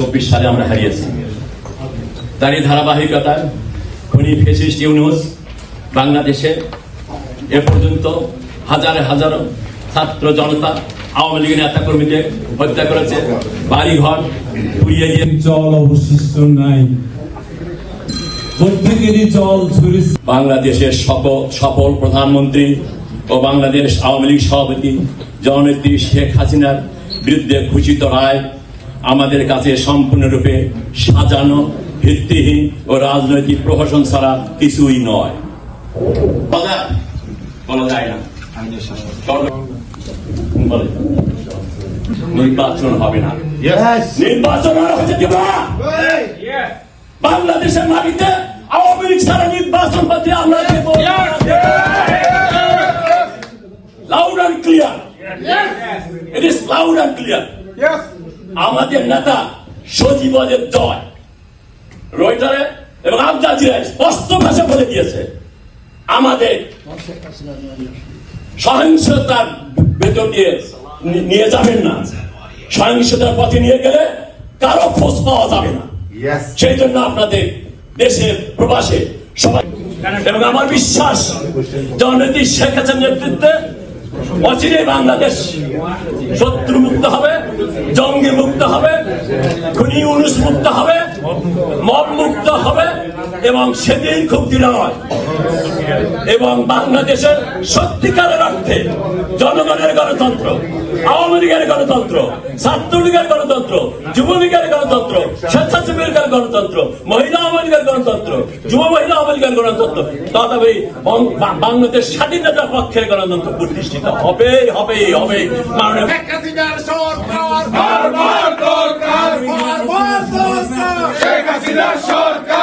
চব্বিশ সালে আমরা হারিয়েছি। তারই ধারাবাহিকতায় খুনি ফেসিস্ট ইউনুস বাংলাদেশে এ পর্যন্ত হাজারে হাজারো ছাত্র জনতা আওয়ামী লীগের নেতা কর্মীদের হত্যা করেছে বাড়িঘর পুড়িয়ে দিয়ে। জল অবশিষ্ট নাই। প্রত্যেকেরই জল ঝরেছে বাংলাদেশের সফল সফল প্রধানমন্ত্রী ও বাংলাদেশ আওয়ামী লীগ সভাপতি জননেত্রী শেখ হাসিনার বিরুদ্ধে ঘোষিত রায় আমাদের কাছে সম্পূর্ণরূপে সাজানো ভিত্তিহীন ও রাজনৈতিক প্রহসন ছাড়া কিছুই নয়। বলা যায়? না। নির্বাচন হবে না। নির্বাচন বাংলাদেশের মাটিতে আওয়ামী লীগ ছাড়া নির্বাচন পাতে আমরা loud and clear it is loud and clear আমাদের নেতা সজীবদের জয়। রয়টারে এবং আবদাজিরায় স্পষ্ট ভাষা বলে দিয়েছে আমাদের সহিংসতার ভেতর দিয়ে নিয়ে যাবেন না। সহিংসতার পথে নিয়ে গেলে কারও খোঁজ পাওয়া যাবে না। সেই জন্য আপনাদের দেশের প্রবাসে সবাই এবং আমার বিশ্বাস জননীতি শেখ হাসিনার নেতৃত্বে অচিরে বাংলাদেশ শত্রু মুক্ত হবে। জঙ্গি মুক্ত হবে, খুনি উনুস মুক্ত হবে, মব মুক্ত হবে, এবং সেদিন খুব দৃঢ় এবং বাংলাদেশের সত্যিকারের অর্থে জনগণের গণতন্ত্র, আওয়ামী লীগের গণতন্ত্র, ছাত্রলীগের গণতন্ত্র, যুবলীগের গণতন্ত্র স্বেচ্ছাসেবীর গণতন্ত্র, মহিলা আওয়ামী লীগের গণতন্ত্র, যুব মহিলা আওয়ামী লীগের গণতন্ত্র, তথাপি বাংলাদেশ স্বাধীনতার পক্ষের গণতন্ত্র প্রতিষ্ঠিত হবে হবে হবে মাননীয় সরকার।